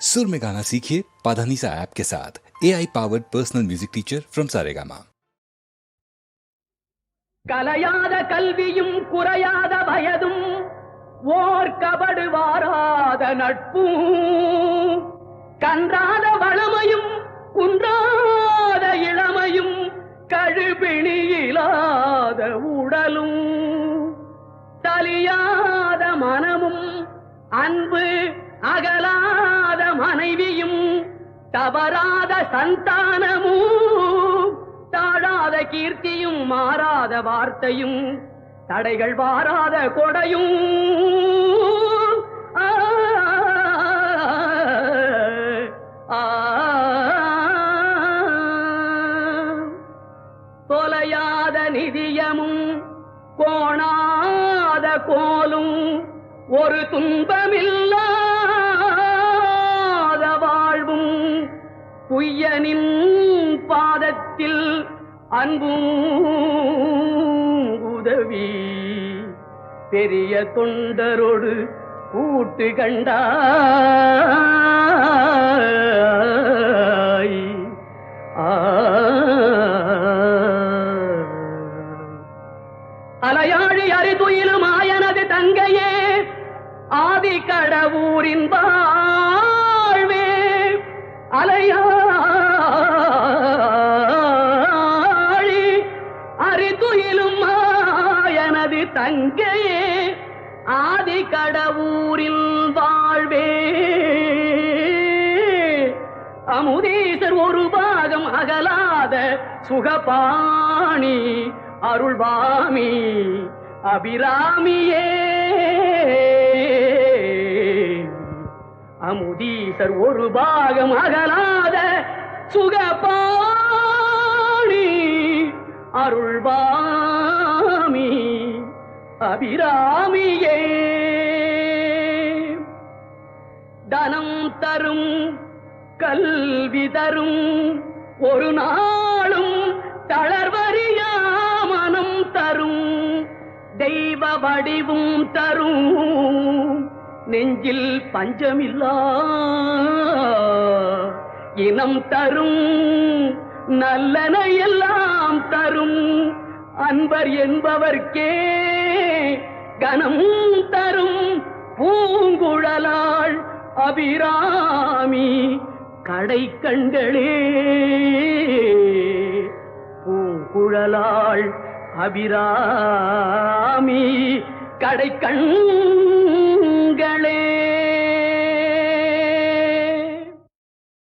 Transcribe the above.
सुर में गाना सीखिए पाधानीसा ऐप के साथ A I powered personal music teacher from Saregama கலையாத கல்வியும் குறையாத வயதும் ஓர் கபடு வாராத நட்பும் கன்றாத வளமையும் குன்றாத இளமையும் கழுபிணியிலாத உடலும் தலியாத மனமும் அன்பு அகலாத மனைவியும் தவறாத சந்தானமும் தாழாத கீர்த்தியும் மாறாத வார்த்தையும் தடைகள் வாராத கொடையும். தொலையாத நிதியமும் கோணாத கோலும் ஒரு துன்பமில்லா குய்யனின் பாதத்தில் அன்பும் உதவி. பெரிய தொண்டரோடு கூட்டு கண்டாய். அலையாழி அறிதுயிலும் ஆயனது தங்கையே ஆதி கடவுரின் தங்கையே ஆதி கடவுரில் வாழ்வே. அமுதீசர் ஒரு பாகம் அகலாத சுகபாணி அருள்வாமி அபிராமியே. அமுதீசர் ஒரு பாகம் அகலாத சுகபாணி அருள்வாமி அபிராமியே. தனம் தரும் கல்வி தரும் ஒரு நாளும் தளர்வறியா மனம் தரும் தெய்வ வடிவும் தரும் நெஞ்சில் பஞ்சமில்லா இனம் தரும் நல்லன எல்லாம் தரும் அன்பர் என்பவர்க்கே கனமும் தரும் பூங்குழலாள் அபிராமி கடை கண்களே பூங்குழலாள் அபிராமி கடை கண்